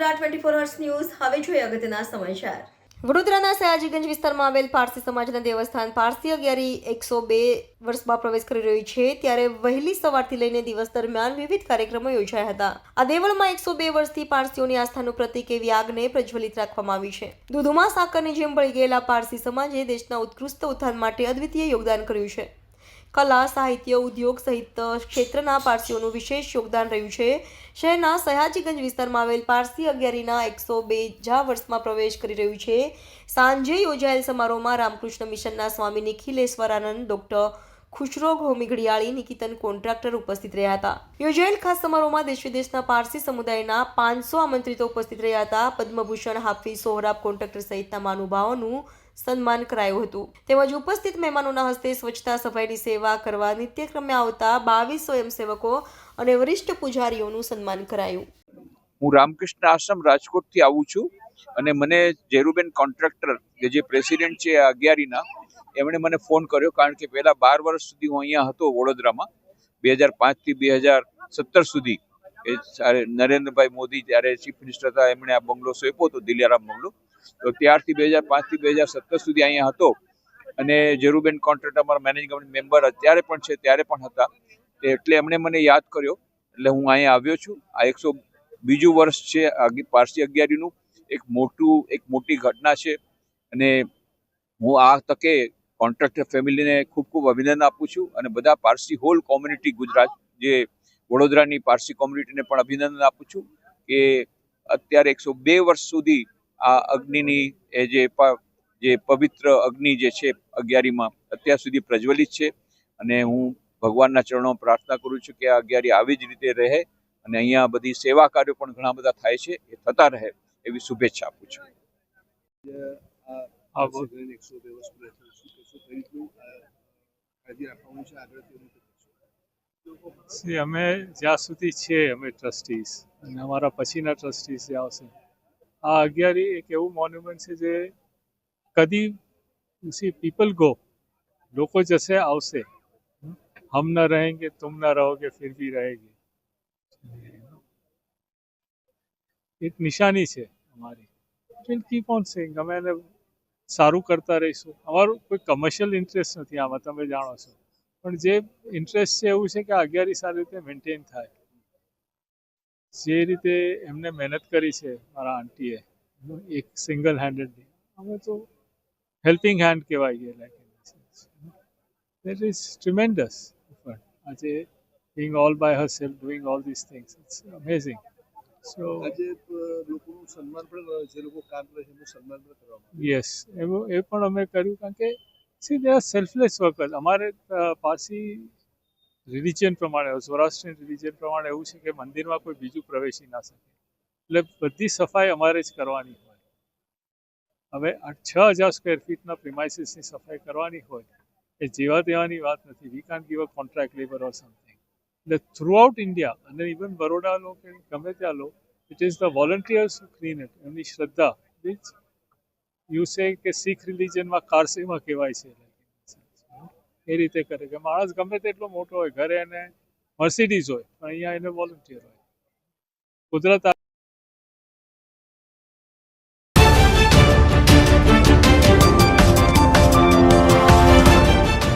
Twenty four hours news હવે જોઈએ અગત્યના સમાચાર. વડોદરાના સયાજીગંજ વિસ્તારમાં આવેલ પારસી સમાજના દેવસ્થાન પારસી અગિયારી એકસો બે વર્ષમાં પ્રવેશ કરી રહ્યું છે, ત્યારે વહેલી સવારથી લઈને દિવસ દરમિયાન વિવિધ કાર્યક્રમો યોજાયા હતા. આ દેવળમાં એકસો બે વર્ષથી પારસીઓની આસ્થાનું પ્રતિક એવી આગને પ્રજ્વલિત રાખવામાં આવી છે. દૂધમાં સાકરની જેમ બળી ગયેલા પારસી સમાજે દેશના ઉત્કૃષ્ટ ઉત્થાન માટે અદ્વિતીય યોગદાન કર્યું છે. કલા, સાહિત્ય, ઉદ્યોગ સહિત ક્ષેત્રના પારસીઓનું વિશેષ યોગદાન રહ્યું છે. શહેરના સયાજીગંજ વિસ્તારમાં આવેલ પારસી અગિયારીના એકસો બે જા વર્ષમાં પ્રવેશ કરી રહ્યું છે. સાંજે યોજાયેલ સમારોહમાં રામકૃષ્ણ મિશનના સ્વામી નિખિલેશ્વરાનંદ, ડોક્ટર ખુશરો ઘોમી ઘડિયાળી નિકિતન કોન્ટ્રાક્ટર ઉપસ્થિત રહ્યા હતા. યોજાયેલ ખાસ સમારોહમાં દેશ વિદેશના પારસી સમુદાયના પાંચસો આમંત્રિતો ઉપસ્થિત રહ્યા હતા. પદ્મભૂષણ હાફી સોહરાબ કોન્ટ્રાક્ટર સહિતના મહાનુભાવોનું સન્માન કરાયું હતું. તેમજ ઉપસ્થિત મહેમાનોના હસ્તે સ્વચ્છતા સફાઈની સેવા કરવા નિત્યક્રમે આવતા બાવીસ સ્વયંસેવકો અને વરિષ્ઠ પૂજારીઓનું સન્માન કરાયું. હું રામકૃષ્ણ આશ્રમ રાજકોટથી આવું છું અને મને જેરુબેન કોન્ટ્રાક્ટર, કે જે પ્રેસિડેન્ટ છે અગિયારીના, એમણે મને ફોન કર્યો કારણ કે પહેલા બાર વર્ષ સુધી હું અહીંયા હતો વડોદરામાં. બે હજાર પાંચથી બે હજાર સત્તર સુધી નરેન્દ્રભાઈ મોદી જ્યારે ચીફ મિનિસ્ટર હતા, એમણે આ બંગલો સોંપ્યો હતો દિલારામ બંગલો. તો ત્યારથી બે હજાર પાંચથી બે હજાર સત્તર સુધી અહીંયા હતો. અને જેરુબેન કોન્ટ્રાક્ટ અમારા મેનેજિંગ કમિટી મેમ્બર અત્યારે પણ છે, ત્યારે પણ હતા. એટલે એમણે મને યાદ કર્યો, એટલે હું અહીંયા આવ્યો છું. આ એકસો બીજું વર્ષ છે પારસી અગિયારીનું. એક મોટું, એક મોટી ઘટના છે. અને હું આ તકે કોન્ટ્રાક્ટર ફેમિલીને ખૂબ ખૂબ અભિનંદન આપું છું. અને બધા પારસી હોલ કોમ્યુનિટી ગુજરાત, જે વડોદરાની પારસી કોમ્યુનિટીને પણ અભિનંદન આપું છું કે અત્યારે એકસો બે વર્ષ સુધી આ અગ્નિની એ જે જે પવિત્ર અગ્નિ જે છે અગિયારીમાં અત્યાર સુધી પ્રજ્વલિત છે. અને હું ભગવાનના ચરણો પ્રાર્થના કરું છું કે આ અગિયારી આવી જ રીતે રહે અને અહીંયા બધી સેવા કાર્યો પણ ઘણા બધા થાય છે એ થતા રહે એવી શુભેચ્છા આપું છું. છે. છે અમે જ્યાં સુધી છીએ અમે ટ્રસ્ટીઝ અને અમારા પછીના ટ્રસ્ટીઝ જે આવશે. આ અગિયારી એક એવું મોન્યુમેન્ટ છે જે કદી સી પીપલ ગો લોકો જશે, આવશે. હમ? ના રહેંગે, તુમ ના રહોગે, ફિર ભી રહેગી. એક નિશાની છે અમારી. વિલ કીપ ઓન સેઇંગ અમે એને સારું કરતા રહીશું. અમારું કોઈ કમર્શિયલ ઇન્ટરેસ્ટ નથી, આમાં તમે જાણો છો. પણ જે ઇન્ટરેસ્ટ છે એવું છે કે અગિયારી સારી રીતે મેન્ટેન થાય. જે રીતે એમને મહેનત કરી છે મારા આંટીએ એક સિંગલ હેન્ડેડલી અમે તો હેલ્પિંગ હેન્ડ કહેવાય છે. લાઈક દેટ ઇઝ ટ્રિમેન્ડસ આજે being all by herself doing all this things it's amazing so આજે લોકોનું સન્માન પણ જે લોકો કામ કરે છે એનું સન્માન પણ કરવામાં યસ એવું એ પણ અમે કર્યું કારણ કે see they are selfless workers અમારે પાસી પારસી રિલિજન પ્રમાણે સૌરાષ્ટ્રીયન રિલિજિયન પ્રમાણે એવું છે કે મંદિરમાં કોઈ બીજું પ્રવેશી ના શકે. એટલે બધી સફાઈ અમારે જ કરવાની હોય. હવે છ હજાર સ્ક્વેર ફીટના પ્રિમાઇસીસની સફાઈ કરવાની હોય, એ જેવા તેવાની વાત નથી. We can give a contract labour or something એટલે થ્રુ આઉટ ઇન્ડિયા અને ઇવન બરોડા લો કે ગમે ત્યાં લો it is the volunteers clean it એમની શ્રદ્ધા. યુ સે કે શીખ રિલિજનમાં કારસીમાં કહેવાય છે. એ રીતે કરે કે માણસ ગમે તેટલો મોટો હોય, ઘરે એને મર્સિડીઝ હોય, પણ અહીંયા એને વોલન્ટિયર હોય. કુદરત